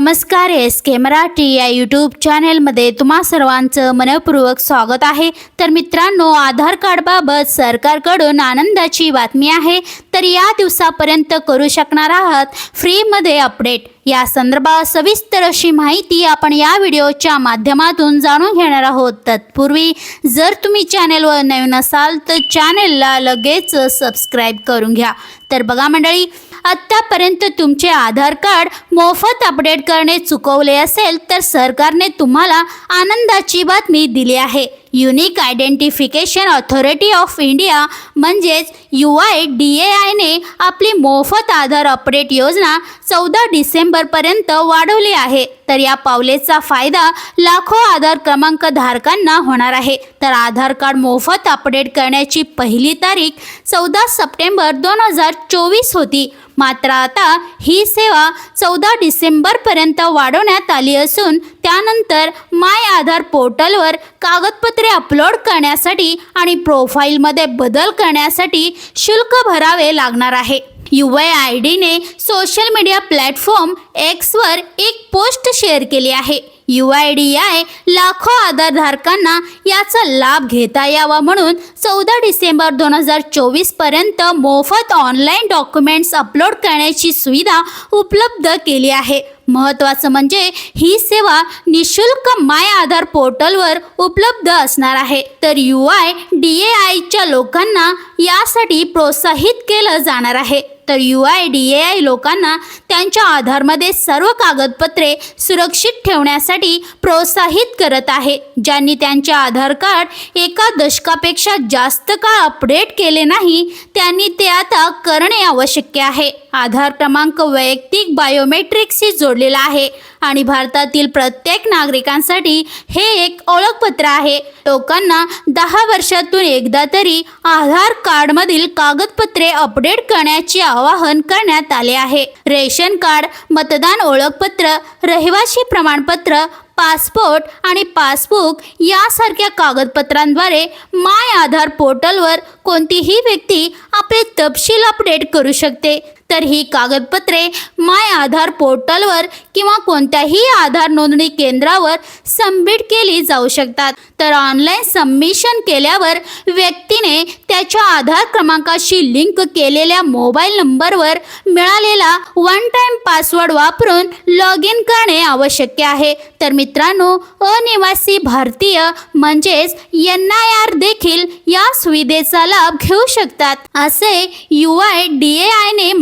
नमस्कार एस के मराठी या यूट्यूब चॅनेलमध्ये तुम्हा सर्वांचं मनपूर्वक स्वागत आहे. तर मित्रांनो आधार कार्डबाबत सरकारकडून आनंदाची बातमी आहे. तर या दिवसापर्यंत करू शकणार आहात फ्रीमध्ये अपडेट. या संदर्भात सविस्तर अशी माहिती आपण या व्हिडिओच्या माध्यमातून जाणून घेणार आहोत. तत्पूर्वी जर तुम्ही चॅनेलवर नवीन असाल तर चॅनेलला लगेच सबस्क्राईब करून घ्या. तर बघा मंडळी आत्तापर्यंत तुमचे आधार कार्ड मोफत अपडेट करणे चुकवले असेल तर सरकारने तुम्हाला आनंदाची बातमी दिली आहे. Unique identification authority of India म्हणजेच यू आय डी ए आयने आपली मोफत आधार अपडेट योजना चौदा डिसेंबरपर्यंत वाढवली आहे. तर या पावलेचा फायदा लाखो आधार क्रमांक धारकांना होणार आहे. तर आधार कार्ड मोफत अपडेट करण्याची पहिली तारीख चौदा सप्टेंबर दोन हजार चोवीस होती. मात्र आता ही सेवा चौदा डिसेंबरपर्यंत वाढवण्यात आली असून त्यानंतर माय आधार पोर्टलवर कागदपत्रे अपलोड करण्यासाठी आणि प्रोफाईलमध्ये बदल करण्यासाठी शुल्क भरावे लागणार आहे. यू आय आय डीने सोशल मीडिया प्लॅटफॉर्म एक्सवर एक पोस्ट शेअर केली आहे. यू आय डी आय लाखो आधारधारकांना याचा लाभ घेता यावा म्हणून चौदा डिसेंबर दोन हजार चोवीसपर्यंत मोफत ऑनलाईन डॉक्युमेंट्स अपलोड करण्याची सुविधा उपलब्ध केली आहे. महत्त्वाचं म्हणजे ही सेवा निशुल्क माय आधार पोर्टलवर उपलब्ध असणार आहे. तर यू आय डी ए आयच्या लोकांना यासाठी प्रोत्साहित केलं जाणार आहे. तर U I D A I लोकांना त्यांच्या आधारमध्ये सर्व कागदपत्रे सुरक्षित ठेवण्यासाठी प्रोत्साहित करत आहे ज्यांनी त्यांचे आधार कार्ड एका दशकापेक्षा जास्त काळ अपडेट केले नाही त्यांनी ते आता करणे आवश्यक आहे. आधार क्रमांक वैयक्तिक बायोमेट्रिक्सशी जोडलेला आहे आणि भारतातील प्रत्येक नागरिकांसाठी हे एक ओळखपत्र आहे. लोकांना दहा वर्षातून एकदा तरी आधार कार्डमधील कागदपत्रे अपडेट करण्याची आवाहन करण्यात आले आहे. रेशन कार्ड मतदान ओळखपत्र रहिवासी प्रमाणपत्र पासपोर्ट आणि पासबुक यासारख्या कागदपत्रांद्वारे माय आधार पोर्टलवर कोणतीही व्यक्ती आपले तपशील अपडेट करू शकते. तर ही कागदपत्रे माय आधार पोर्टलवर किंवा कोणत्याही आधार नोंदणी केंद्रावर सबमिट केली जाऊ शकतात. तर ऑनलाईन सबमिशन केल्यावर व्यक्तीने त्याच्या आधार क्रमांकाशी लिंक केलेल्या मोबाईल नंबरवर मिळालेला वन टाईम पासवर्ड वापरून लॉग इन करणे आवश्यक आहे. तर मित्रांनो अनिवासी भारतीय म्हणजेच एन आय आर देखील या सुविधेचा लाभ घेऊ शकतात. असे यू आय डी ए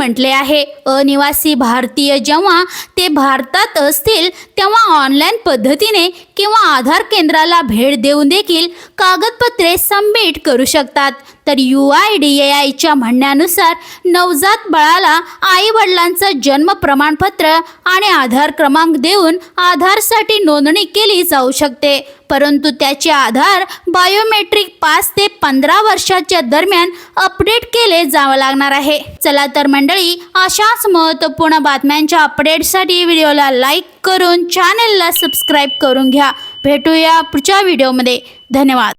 म्हटले आहे अनिवासी भारतीय जेव्हा ते भारतात असतील तेव्हा ऑनलाईन पद्धतीने किंवा आधार केंद्राला भेट देऊन देखील कागदपत्रे सबमिट करू शकतात. तर यू आय डी ए आयच्या म्हणण्यानुसार नवजात बाळाला आई वडिलांचं जन्म प्रमाणपत्र आणि आधार क्रमांक देऊन आधारसाठी नोंदणी केली जाऊ शकते. परंतु त्याचे आधार बायोमेट्रिक पाच ते पंधरा वर्षाच्या दरम्यान अपडेट केले जावं लागणार आहे. चला तर मंडळी अशाच महत्त्वपूर्ण बातम्यांच्या अपडेटसाठी व्हिडिओला लाईक करून चॅनेलला सबस्क्राईब करून घ्या. भेटूया पुढच्या व्हिडिओमध्ये. धन्यवाद.